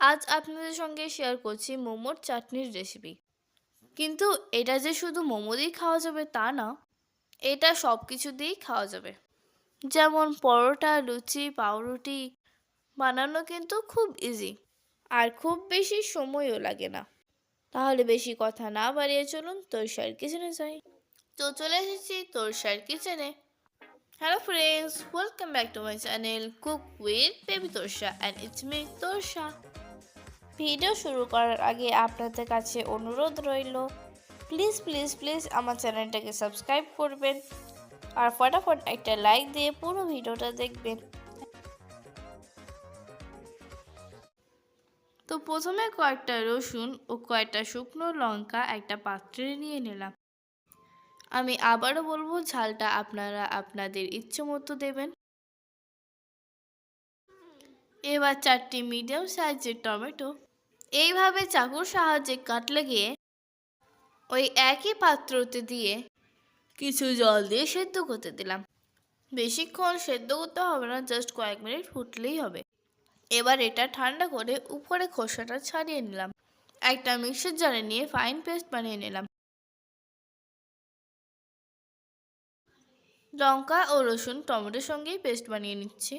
আজ আপনাদের সঙ্গে শেয়ার করছি মোমোর চাটনির রেসিপি কিন্তু এটা যে শুধু মোমো দিয়েই খাওয়া যাবে তা না, এটা সব কিছু দিয়েই খাওয়া যাবে। যেমন পরোটা, লুচি, পাউরুটি বানানো কিন্তু খুব ইজি আর খুব বেশি সময়ও লাগে না। তাহলে বেশি কথা না বাড়িয়ে চলুন তোরসার কিচেনে যাই। তো চলে এসেছি তোরসার কিচেনে hello friends welcome back to my channel cook with baby Torsha and it's me Torsha video শুরু করার আগে আপনাদের কাছে অনুরোধ রইল প্লিজ প্লিজ প্লিজ আমার চ্যানেলটাকে সাবস্ক্রাইব করবেন আর ফটাফট একটা লাইক দিয়ে পুরো ভিডিওটা দেখবেন। তো প্রথমে কয়েকটা রসুন ও কয়েকটা শুকনো লঙ্কা একটা পাত্রে নিয়ে নিলাম। আমি আবারও বলব, ঝালটা আপনারা আপনাদের ইচ্ছে মতো দেবেন। এবার চারটি মিডিয়াম সাইজের টমেটো এইভাবে চাকুর সাহায্যে কাটলে গিয়ে ওই একই পাত্রতে দিয়ে কিছু জল দিয়ে সেদ্ধ করতে দিলাম। বেশিক্ষণ সেদ্ধ করতে হবে না জাস্ট কয়েক মিনিট ফুটলেই হবে। এবার এটা ঠান্ডা করে উপরে খোসাটা ছাড়িয়ে নিলাম। একটা মিক্সার জারে নিয়ে ফাইন পেস্ট বানিয়ে নিলাম। লঙ্কা ও রসুন টমেটোর সঙ্গেই পেস্ট বানিয়ে নিচ্ছি।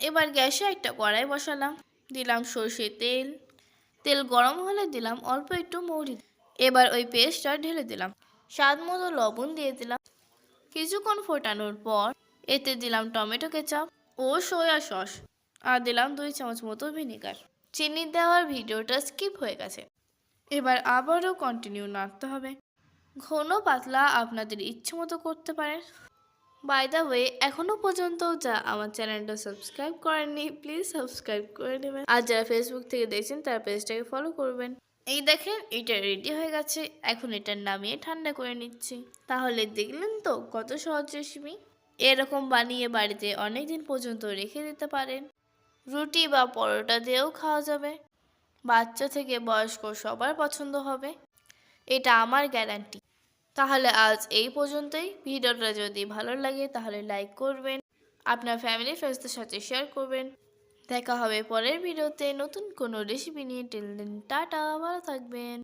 এবার গ্যাসে একটা কড়াই বসালাম। দিলাম সর্ষে তেল। তেল গরম হলে দিলাম অল্প একটু মৌরি। এবার ওই পেস্টটা ঢেলে দিলাম। স্বাদ মতো লবণ দিয়ে দিলাম। কিছুক্ষণ ফোটানোর পর এতে দিলাম টমেটো কেচাপ ও সয়া সস আর দিলাম দুই চামচ মতো ভিনেগার। চিনি দেওয়ার ভিডিওটা স্কিপ হয়ে গেছে। এবার আবারও কন্টিনিউ নাড়তে হবে। ঘন পাতলা আপনাদের ইচ্ছে মতো করতে পারেন। বাই দ্য ওয়ে এখনও পর্যন্ত যা আমার চ্যানেলটা সাবস্ক্রাইব করেননি প্লিজ সাবস্ক্রাইব করে নেবেন। আর যারা ফেসবুক থেকে দেখছেন, তারা পেজটাকে ফলো করবেন। এই দেখেন, এটা রেডি হয়ে গেছে। এখন এটা নামিয়ে ঠান্ডা করে নিচ্ছি। তাহলে দেখলেন তো কত সহজ রেসিপি এরকম বানিয়ে বাড়িতে অনেক দিন পর্যন্ত রেখে দিতে পারেন। রুটি বা পরোটা দিয়েও খাওয়া যাবে। বাচ্চা থেকে বয়স্ক সবার পছন্দ হবে। এটা আমার গ্যারান্টি তাহলে আজ এই পর্যন্তই। ভিডিওটা যদি ভালো লাগে তাহলে লাইক করবেন, আপনার ফ্যামিলি ফ্রেন্ডসদের সাথে শেয়ার করবেন। দেখা হবে পরের ভিডিওতে নতুন কোনো রেসিপি নিয়ে। টিল দিন টাটা, ভালো থাকবেন।